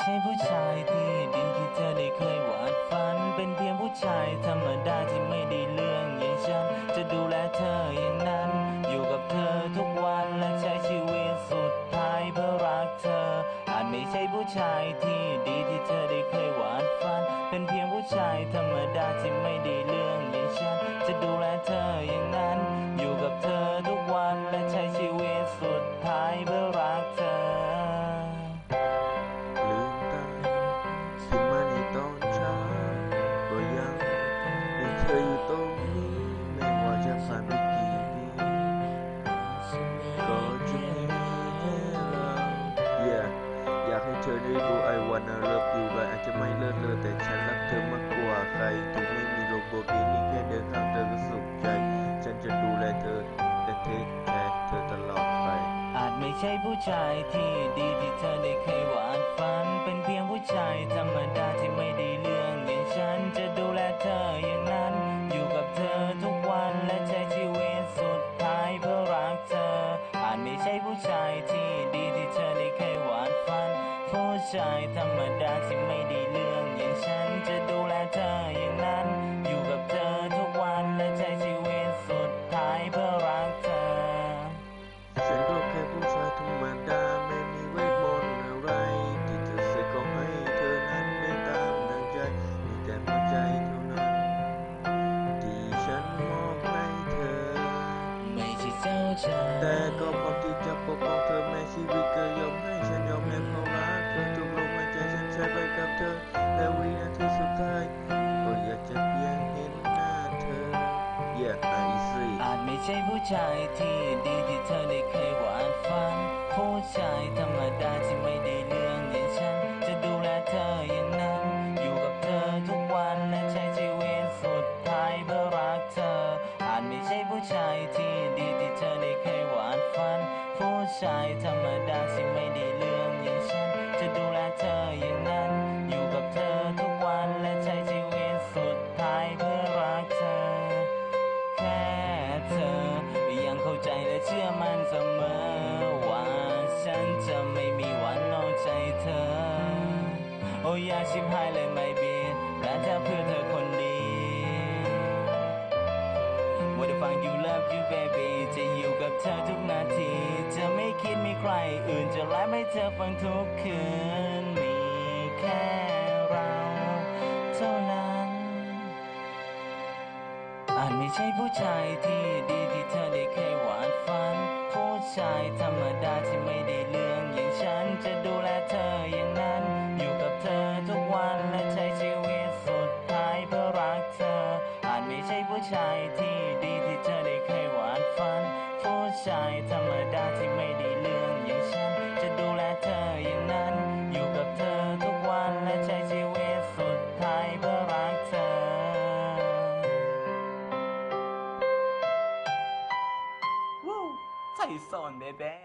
ใช่ผู้ชายที่ดีที่เธอได้เคยวาดฝัน เป็นเพียงผู้ชายธรรมดาที่ไม่ได้เรื่องอย่างฉัน จะดูแลเธออย่างนั้น อยู่กับเธอทุกวันและใช้ชีวิตสุดท้ายเพื่อรักเธอ อาจไม่ใช่ผู้ชายที่ดีที่เธอได้เคยวาดฝัน เป็นเพียงผู้ชายธรรมดาที่ไม่ได้เรื่องอย่างฉัน จะดูแลเธออย่างนั้น อยู่กับเธอทุกวันและใช้ เธอได้รู้ I wanna love you และอาจจะไม่เลิศเลอแต่ฉันรักเธอมากกว่าใครถึงไม่มีโลโบกินี่แค่เดินข้างเธอก็สุขใจ ฉันจะดูแลเธอและเทคแคร์เธอตลอดไป อาจไม่ใช่ผู้ชายที่ดีที่เธอได้เคยหวาดฝัน เป็นเพียงผู้ชายธรรมดาที่ไม่ได้เรื่องอย่างฉันจะดูแลเธออย่างนั้น อยู่กับเธอทุกวันและใช้ชีวิตสุดท้ายเพื่อรักเธอ อาจไม่ใช่ผู้ชายที่ดี ชายธรรมดาที่ไม่ได้เรื่องอย่างฉันจะดูแลเธออย่างนั้น อยู่กับเธอทุกวันและใช้ชีวิตสุดท้ายเพื่อรักเธอ ฉันก็แค่ผู้ชายธรรมดาไม่มีเวทมนต์อะไรที่เธอเสกขอให้เธอนั้นได้ตามดังใจมีแต่หัวใจเท่านั้น ที่ฉันมอบให้เธอ ไม่ใช่เจ้าชายแต่ก็พร้อมที่จะปกป้องเธอแม้ชีวิตก็ย ช้ไปกับเธอ และวินาทีสุดท้ายก็อยากจะเพียงเห็นหน้าเธอ Yeah, I see อาจไม่ใช่ผู้ชายที่ดีที่เธอได้เคยหวาดฝัน ผู้ชายธรรมดาที่ไม่ได้เรื่องอย่างฉัน จะดูแลเธออย่างนั้น อยู่กับเธอทุกวันและใช้ชีวิตสุดท้ายเพื่อรักเธอ อาจไม่ใช่ผู้ชายที่ดีที่เธอได้เคยหวาดฝัน ผู้ชายธรรมดาที่ไม่ได้เรื่อง เชื่อมั่นเสมอ ว่าฉันจะไม่มีวันนอกใจเธอ โอ้ยาชิบหายเลยไม่เบียดแต่ถ้าเพื่อเธอคนดี What if I you love you baby จะอยู่กับเธอทุกนาที จะไม่คิดมีใครอื่นจะไลฟ์ให้เธอฟังทุกคืน มีแค่เราเท่านั้น อาจไม่ใช่ผู้ชายที่ดีที่เธอได้เคย ชายธรรมดาที่ไม่ได้เรื่องอย่างฉันจะดูแลเธออย่างนั้น อยู่กับเธอทุกวันและใช้ชีวิตสุดท้ายเพื่อรักเธอ อาจไม่ใช่ผู้ชายที่ดีที่เธอได้เคยหวานฝัน ผู้ชายธร Woo! ไทยสอนเบเบ้